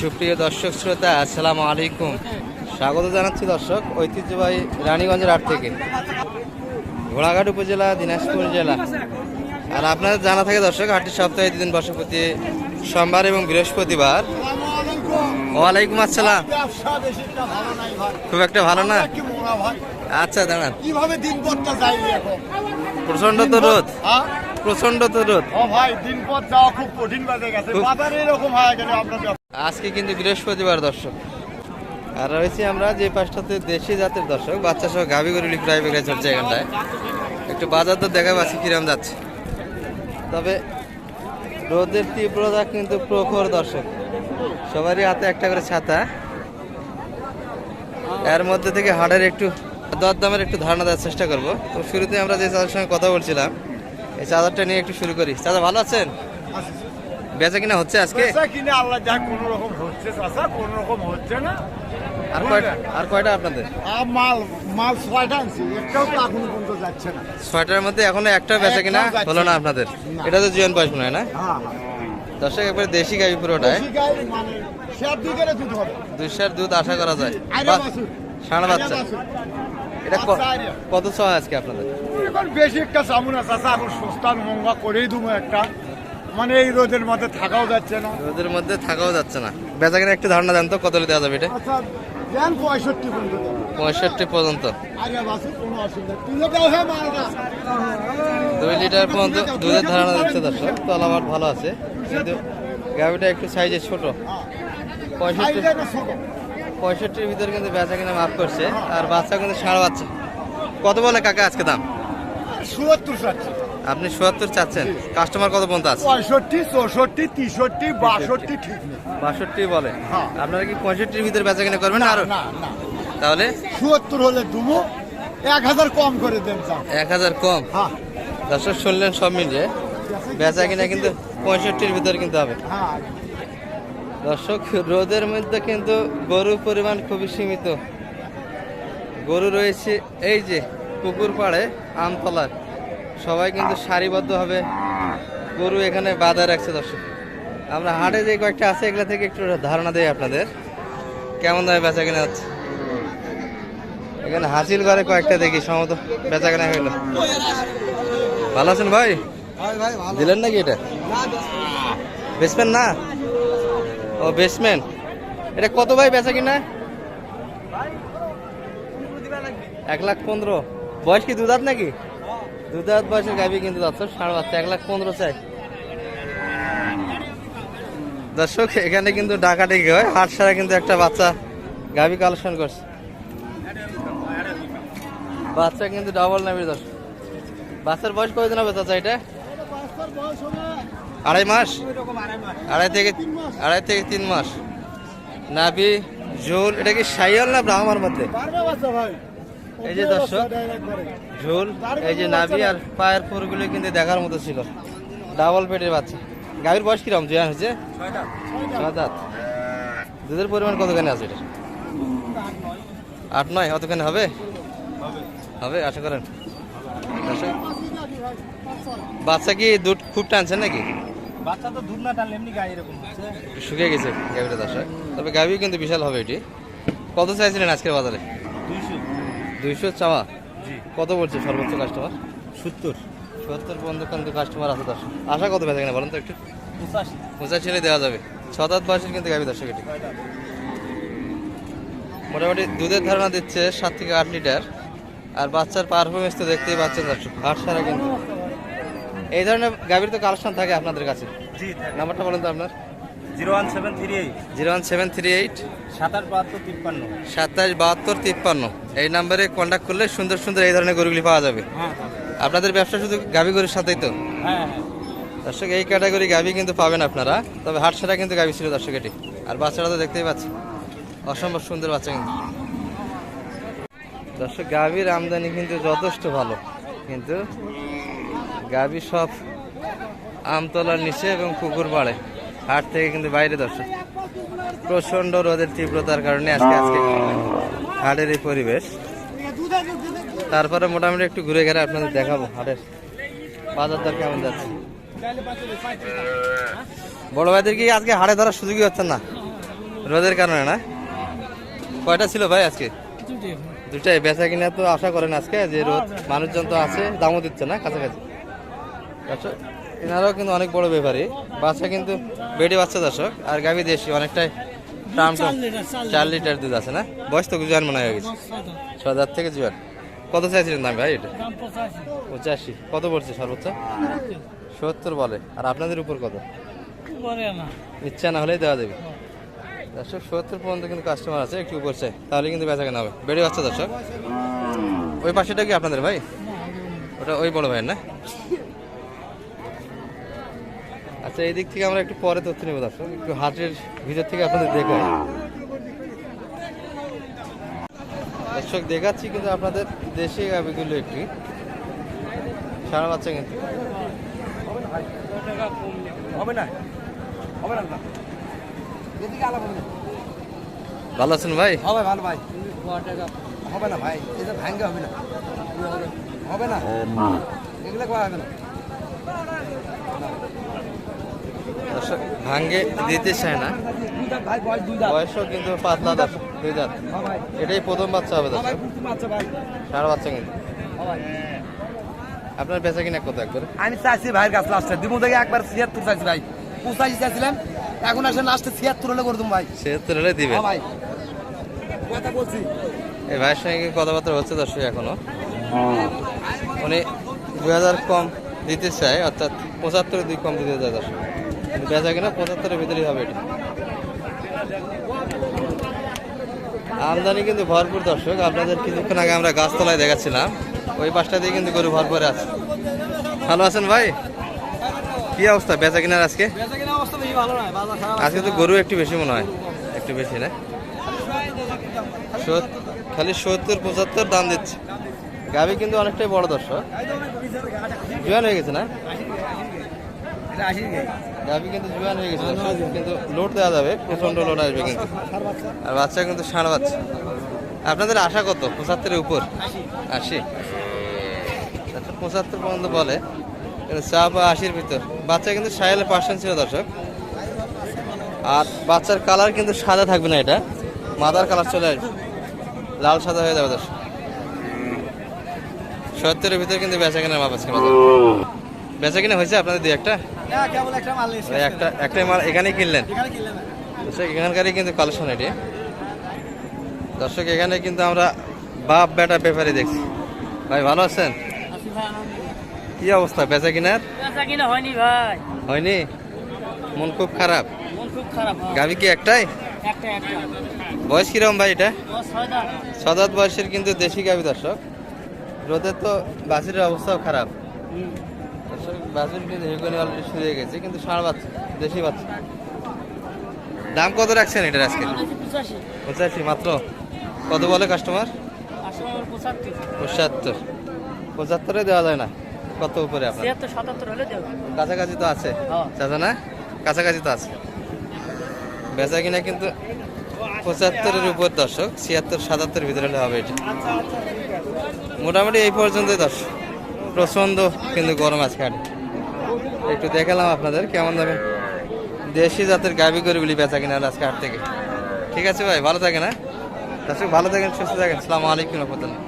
সুপ্রিয় দর্শক শ্রোতা আসসালামু আলাইকুম। স্বাগত জানাচ্ছি দর্শক ঐতিহ্যবাহী রানীগঞ্জের হাট থেকে। ঘোড়াঘাট উপজেলা দিনাজপুর জেলা। আর আপনাদের জানা থাকে দর্শক হাটটি সপ্তাহে দুদিন বসে প্রতি সোমবার এবং বৃহস্পতিবার। ওয়ালাইকুম আসসালাম। খুব একটা ভালো না? আচ্ছা দাঁড়ান। কীভাবে দিন পথটা যাই প্রচণ্ড তো রোদ। হ্যাঁ? প্রচণ্ড তো রোদ। ও ভাই দিন পথ যাওয়া খুব কঠিন বাজে গেছে। বাজার এরকম হয়ে আপনার ব্যবসা আজকে কিন্তু বৃহস্পতিবার, দর্শক। আর রয়েছে আমরা যে পাশটাতে দেশি জাতের দর্শক বাচ্চা সহ গাভি গরু প্রায় বিক্রয় চলছে এখানটায়। একটু বাজার তো দেখা পাচ্ছি কিরম যাচ্ছে। তবে রোদের তীব্রতা কিন্তু প্রখর, দর্শক। সবারই হাতে একটা করে ছাতা। এর মধ্যে থেকে হাটের একটু দরদামের একটু ধারণা দেওয়ার চেষ্টা করব। তো শুরুতে আমরা যে চাঁদের সঙ্গে কথা বলছিলাম, এই চাদরটা নিয়ে একটু শুরু করি। চাচা, ভালো আছেন? বেচা কিনা হচ্ছে আজকে? পয়সা কিনে আল্লাহ যা কোন রকম হচ্ছে চাষা কোন রকম হচ্ছে না। আর কয়টা আর কয়টা আপনাদের? মাল মাল ছয়টা আনছি একটাও তো এখন পর্যন্ত যাচ্ছে না। ছয়টার মধ্যে এখনও একটা বেচা কিনা হলো না। আপনাদের? এটা তো জীবন মনে হয় না? হ্যাঁ দর্শক একবারে দেশি পুরোটায়। গাই মানে দুধ আশা করা যায়। ষাঁড় বাচ্চা। এটা কত সময় আজকে আপনাদের? এখন বেশি একটা সামুন আছে এখন সস্তার মঙ্গা করেই দেবো একটা। মানে এই রোদের মধ্যে থাকাও যাচ্ছে না। রোদের মধ্যে থাকাও যাচ্ছে না। বেচা কিনা একটু ধারণা দেন তো কত দেওয়া যাবে এটা? আচ্ছা দেন পঁয়ষট্টি পর্যন্ত। পঁয়ষট্টি। তুলে দুই লিটার পর্যন্ত দুধের ধারণা দিচ্ছে দর্শক তলাবার ভালো আছে। কিন্তু গাভিটা একটু সাইজে ছোট। পঁয়ষট্টি। পঁয়ষট্টির ভিতরে কিন্তু বেচা কিনা মাফ করছে আর বাচ্চা কিন্তু ষাঁড় বাচ্চা। কত বলে কাকা আজকে দাম? চুয়াত্তর চাচ্ছি আপনি চুয়াত্তর চাচ্ছেন। কাস্টমার কত পর্যন্ত আছে? পঁয়ষট্টি চৌষট্টি তেষট্টি বাষট্টি ঠিক নেই। বাষট্টি বলে। হ্যাঁ। আপনারা কি পঁয়ষট্টির ভিতরে বেচা কিনা করবেন আরও তাহলে? চুয়াত্তর হলে দুবো এক হাজার কম করে দেন এক হাজার কম? হ্যাঁ। দর্শক শুনলেন সব মিলিয়ে বেচা কিনা কিন্তু পঁয়ষট্টির ভিতরে কিন্তু হবে। হ্যাঁ। দর্শক রোদের মধ্যে কিন্তু গরুর পরিমাণ খুবই সীমিত। গরু রয়েছে এই যে পুকুর পাড়ে আমতলার। সবাই কিন্তু সারিবদ্ধভাবে গরু এখানে বাধা রাখছে দর্শক। আমরা হাটে যে কয়েকটা আছে, এগুলো থেকে একটু ধারণা দেই আপনাদের। কেমন দামে বেচা কেনা হচ্ছে? এখানে হাসিল করে কয়েকটা দেখি, সম্ভবত বেচা কেনা হইল। ভালো আছেন ভাই? দিলেন নাকি এটা? বেচবেন না? ও বেসমেন্ট এটা কত ভাই বেচা কিনা? এক লাখ পনেরো। বয়স কি দুধাত নাকি? দুধাত বয়সের গাভি কিন্তু যাচ্ছে, সাড়ে বাচ্চা এক লাখ পনেরো চাই। দর্শক, এখানে কিন্তু ডাকাডাকি হয়, হাট সারা কিন্তু একটা বাচ্চা গাভি কালেকশন করছে। বাচ্চা কিন্তু ডাবল নামের দর্শক। বাচ্চার বয়স কয়দিন হবে চাচা এটা? আড়াই মাস? আড়াই থেকে আড়াই থেকে তিন মাস। নাভি ঝোল এটা কি সাইয়াল না ব্রাহ্মার মধ্যে? এই যে দর্শক ঝোল এই যে নাভি আর পায়ের পুরগুলো কিন্তু দেখার মতো ছিল। ডাবল পেটের বাচ্চা। গাভীর বয়স কীরকম? জয়ান হয়েছে? ছয় দাঁত দুধের পরিমাণ কতখানি আছে এটা? আট নয়। অতখানি হবে? হবে আশা করেন। বাচ্চা কি দুধ খুব টানছেন নাকি? বাচ্চা তো দুধ না টানলে এমনি গায়ে এরকম শুকিয়ে গেছে গাভিটা দর্শক। তবে গাভি কিন্তু বিশাল হবে এটি। কত চাইছিলেন আজকের বাজারে? দুইশো চাওয়া? জি। কত বলছে সর্বোচ্চ কাস্টমার সত্তর। সত্তর পর্যন্ত কিন্তু কাস্টমার আছে দর্শক। আশা কত বেচা কিনা বলেন তো একটু? পঁচাশি। পঁচাশি হলে দেওয়া যাবে। ছ দাঁত বয়সের কিন্তু গাভি দর্শক এটি। মোটামুটি দুধের ধারণা দিচ্ছে সাত থেকে আট লিটার। আর বাচ্চার পারফরমেন্স তো দেখতেই পাচ্ছেন দর্শক। হাট সারা কিন্তু। এই ধরনের গাভীর তো কালেকশন থাকে আপনাদের কাছে। নাম্বারটা বলেন তো আপনার? Zero one seven three eight. Zero one seven three eight. সাতাশ বাহাত্তর তিপ্পান্ন। সাতাশ বাহাত্তর তিপ্পান্ন। এই নাম্বারে কন্ট্যাক্ট করলে সুন্দর সুন্দর এই ধরনের গরুগুলি পাওয়া যাবে। হ্যাঁ আপনাদের ব্যবসা শুধু গাভী গরুর সাথেই তো? হ্যাঁ দর্শক এই ক্যাটাগরি গাভী কিন্তু পাবেন আপনারা। তবে হাট সারা কিন্তু গাভী ছিল দর্শক এটি। আর বাচ্চারা তো দেখতেই পাচ্ছি অসম্ভব সুন্দর বাচ্চা কিন্তু। দর্শক গাভীর আমদানি কিন্তু যথেষ্ট ভালো। কিন্তু গাভী সব আমতলার নিচে এবং পুকুর পাড়ে। হাট থেকে কিন্তু বাইরে দর্শক প্রচণ্ড রোদের তীব্রতার কারণে আজকে আজকে হাটের এই পরিবেশ। তারপরে মোটামুটি একটু ঘুরে ঘেরে আপনাদের দেখাবো হাটের বাজার দর কেমন যাচ্ছে। বড় ভাইদের কি আজকে হাড়ে ধরার সুযোগই হচ্ছে না? রোদের কারণে না? কয়টা ছিল ভাই আজকে? দুটাই। বেচা কিনা তো আশা করেন আজকে যে রোদ, মানুষজন তো আছে, দামও দিচ্ছে না কাছাকাছি। দর্শক এনারাও কিন্তু অনেক বড় ব্যাপারী। বাচ্চা কিন্তু বেডি বাচ্চা দর্শক, আর গাভী দেশি, অনেকটাই টাম চার লিটার দুধ আছে না? বয়স তো জোয়ান মনে হয়ে গেছে। ছ থেকে জোয়ান কত চাইছিলেন দাম ভাই এটা? পঁচাশি। কত পড়ছে সর্বোচ্চ? সত্তর বলে। আর আপনাদের উপর কত? ইচ্ছা না হলেই দেওয়া যাবে। দর্শক, সত্তর পর্যন্ত কিন্তু কাস্টমার আছে, একটু উপর চাই। তাহলে কিন্তু বেচা কেনা হবে। বেড়ে বাচ্চা দর্শক। ওই পাশেটা কি আপনাদের ভাই? ওটা ওই বড় ভাইয়ের না? আচ্ছা এই দিক থেকে আমরা একটু পরে তথ্য নেব দর্শক। একটু হাটের ভিতর থেকে আপনাদের দেখাই। দর্শক দেখাচ্ছি কিন্তু আপনাদের দেশে গাভিগুলো একটি। সারা বাচ্চা কিন্তু। হবে না। হবে না। ভালো আছেন ভাই? হবে ভালো ভাই। হবে না ভাই। এটা ভাঙ্গে হবে না। হবে না। এগুলো হবে না। দর্শক ভাঙ্গে দিতে চায় না। বয়সও কিন্তু পাতলা দর্শক দুই দাঁত হ্যাঁ এটাই প্রথম বাচ্চা হবে হ্যাঁ দর্শক। সারা বাচ্চা কিন্তু। হ্যাঁ আপনার বেচা কিনা কত একবার? আমি চাইছি ভাইয়ের কাছে লাস্টে দিব থেকে একবার ছিয়াত্তর চাইছি ভাই। পঁচাশি চাইছিলাম এখন আসলে লাস্টে ছিয়াত্তর হলে করে দেবো ভাই। সেহেতু হলে দিবেন? হ্যাঁ ভাই। কথা বলছি। এই ভাইয়ের সঙ্গে কথাবার্তা হচ্ছে দর্শক এখনও? উনি দুই হাজার কম দিতে চায় অর্থাৎ পঁচাত্তরে দুই কম দিতে চায় দর্শক। বেচা কিনা পঁচাত্তরের ভিতরেই হবে এটা। আমদানি কিন্তু ভরপুর দর্শক আপনাদের কিছুক্ষণ আগে আমরা গাছতলায় দেখাচ্ছিলাম ওই পাশটা দিয়ে কিন্তু গরু ভরপুরে আছে। ভালো আছেন ভাই? কি অবস্থা বেচা কিনার আজকে? আজকে তো গরু একটু বেশি মনে হয় একটু বেশি না? খালি সত্তর পঁচাত্তর দাম দিচ্ছে। গাভি কিন্তু অনেকটাই বড় দর্শক। জুয়ান হয়ে গেছে না? গাভি কিন্তু জুয়ান হয়ে গেছে কিন্তু লোড দেওয়া যাবে প্রচণ্ড লোড আসবে কিন্তু। আর বাচ্চা কিন্তু ষাঁড় বাচ্চা। আপনাদের আশা কত? পঁচাত্তরের উপর? আশি। আচ্ছা পঁচাত্তর পর্যন্ত বলে। চা বা আশির ভিতর। বাচ্চা কিন্তু সায়ালে পার্সেন্ট ছিল দর্শক। আর বাচ্চার কালার কিন্তু সাদা থাকবে না এটা। মাদার কালার চলে আসবে। লাল সাদা হয়ে যাবে দর্শক। সত্তরের ভিতরে কিন্তু বেচা কেনার মাপ আছে বেচা কিনা হয়েছে আপনাদের দুই একটা? একটা একটা একটাই মাল এখানেই কিনলেন? দর্শক এখানকারই কিন্তু কালেকশন এটি। দর্শক এখানে কিন্তু আমরা বাপ বেটা পেপারে দেখছি। ভাই ভালো আছেন? কি অবস্থা বেচা কিনার? হয়নি ভাই। হয়নি? মন খুব খারাপ? মন হয়। গাবি কি একটাই? একটা একটা বয়স কিরম ভাই এটা? সদাত বয়সের কিন্তু দেশি গাবি দর্শক। রোদের তো বাছুরের অবস্থাও খারাপ। বাছুর কিন্তু হেগুনি অলরেডি শুয়ে গেছে কিন্তু ষাঁড় বাচ্চা দেশি বাচ্চা দাম কত রাখছেন এটার আজকে? পঁচাশি। মাত্র? কত বলে কাস্টমার পঁচাত্তর। পঁচাত্তর। দেওয়া যায় না। কত উপরে আপনার? কাছাকাছি তো আছে। হ্যাঁ। চাচা না? কাছাকাছি তো আছে। বেচা কিনা কিন্তু পঁচাত্তরের উপর দর্শক ছিয়াত্তর সাতাত্তর ভিতরে হলে হবে এটা। মোটামুটি এই পর্যন্তই দর্শক। প্রচণ্ড কিন্তু গরম আজকে। একটু দেখালাম আপনাদের কেমন দামে। দেশি জাতের গাভি গরুগুলি বেচা কিনা আজকে হাট থেকে। ঠিক আছে ভাই, ভালো থাকেন হ্যাঁ? ভালো থাকেন, সুস্থ থাকেন। সালামু আলাইকুম রহমতুল্লাহ।